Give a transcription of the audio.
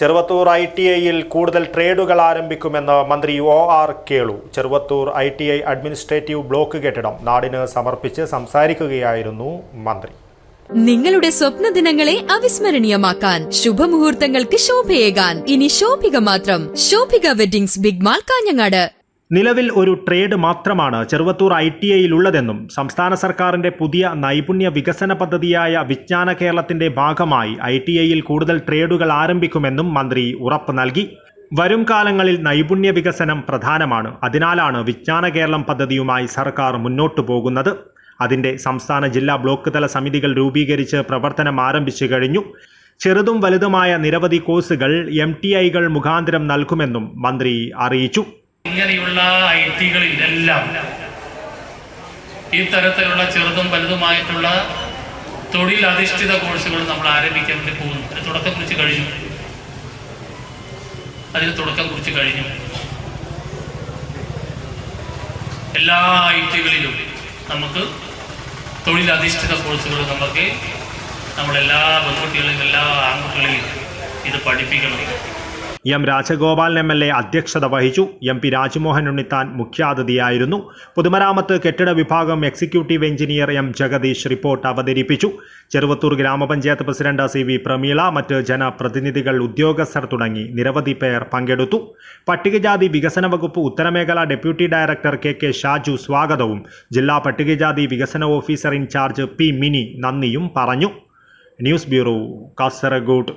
Cheruvathur I T ഐയിൽ കൂടുതൽ ട്രേഡുകൾ ആരംഭിക്കുമെന്ന് മന്ത്രി O R Kelu. Cheruvathur I T I administrative block കെട്ടിടം നാടിന് സമർപ്പിച്ച് സംസാരിക്കുകയായിരുന്നു മന്ത്രി. നിങ്ങളുടെ സ്വപ്ന ദിനങ്ങളെ അവിസ്മരണീയമാക്കാൻ ശുഭമുഹൂർത്തങ്ങൾക്ക് ശോഭയേകാൻ. ഇനി ശോഭിക മാത്രം. Shobhika weddings big mall Kanhangad. നിലവിൽ ഒരു ട്രേഡ് മാത്രമാണ് ചെറുവത്തൂർ ഐ ടി ഐയിലുള്ളതെന്നും സംസ്ഥാന സർക്കാരിന്റെ പുതിയ നൈപുണ്യ വികസന പദ്ധതിയായ വിജ്ഞാന കേരളത്തിന്റെ ഭാഗമായി ഐ ടി ഐയിൽ കൂടുതൽ ട്രേഡുകൾ ആരംഭിക്കുമെന്നും മന്ത്രി ഉറപ്പ് നൽകി. വരും കാലങ്ങളിൽ നൈപുണ്യ വികസനം പ്രധാനമാണ്. അതിനാലാണ് വിജ്ഞാന കേരളം പദ്ധതിയുമായി സർക്കാർ മുന്നോട്ടു പോകുന്നത്. അതിന്റെ സംസ്ഥാന ജില്ലാ ബ്ലോക്ക് തല സമിതികൾ രൂപീകരിച്ച് പ്രവർത്തനം ആരംഭിച്ചു കഴിഞ്ഞു. ചെറുതും വലുതുമായ നിരവധി കോഴ്സുകൾ എം ടി ഐകൾ മുഖാന്തരം നൽകുമെന്നും മന്ത്രി അറിയിച്ചു. ഇങ്ങനെയുള്ള ഐ ടികളിലെല്ലാം ഇത്തരത്തിലുള്ള തരത്തിലുള്ള ചെറുതും വലുതുമായിട്ടുള്ള തൊഴിലധിഷ്ഠിത കോഴ്സുകൾ നമ്മൾ ആരംഭിക്കാൻ വേണ്ടി പോകുന്നു. അതിന് തുടക്കം കുറിച്ച് കഴിഞ്ഞു. അതിന് തുടക്കം കുറിച്ച് കഴിഞ്ഞു. എല്ലാ ഐ ടികളിലും നമുക്ക് തൊഴിലധിഷ്ഠിത കോഴ്സുകൾ നമുക്ക് നമ്മളെല്ലാ പെൺകുട്ടികളെയും എല്ലാ ആൺകുട്ടികളെയും ഇത് പഠിപ്പിക്കണം. M Rajagopalan M L A അധ്യക്ഷത വഹിച്ചു. എം പി രാജ്മോഹൻ ഉണ്ണിത്താൻ മുഖ്യാതിഥിയായിരുന്നു. പൊതുമരാമത്ത് കെട്ടിട വിഭാഗം executive engineer M Jagadeesh report അവതരിപ്പിച്ചു. ചെറുവത്തൂർ ഗ്രാമപഞ്ചായത്ത് പ്രസിഡന്റ് സി വി പ്രമീള മറ്റ് ജനപ്രതിനിധികൾ ഉദ്യോഗസ്ഥർ തുടങ്ങി നിരവധി പേർ പങ്കെടുത്തു. പട്ടികജാതി വികസന വകുപ്പ് ഉത്തരമേഖല deputy director K K Shaju സ്വാഗതവും ജില്ലാ പട്ടികജാതി വികസന ഓഫീസർ ഇൻചാർജ് പി മിനി നന്ദിയും പറഞ്ഞു. News bureau Kasaragod.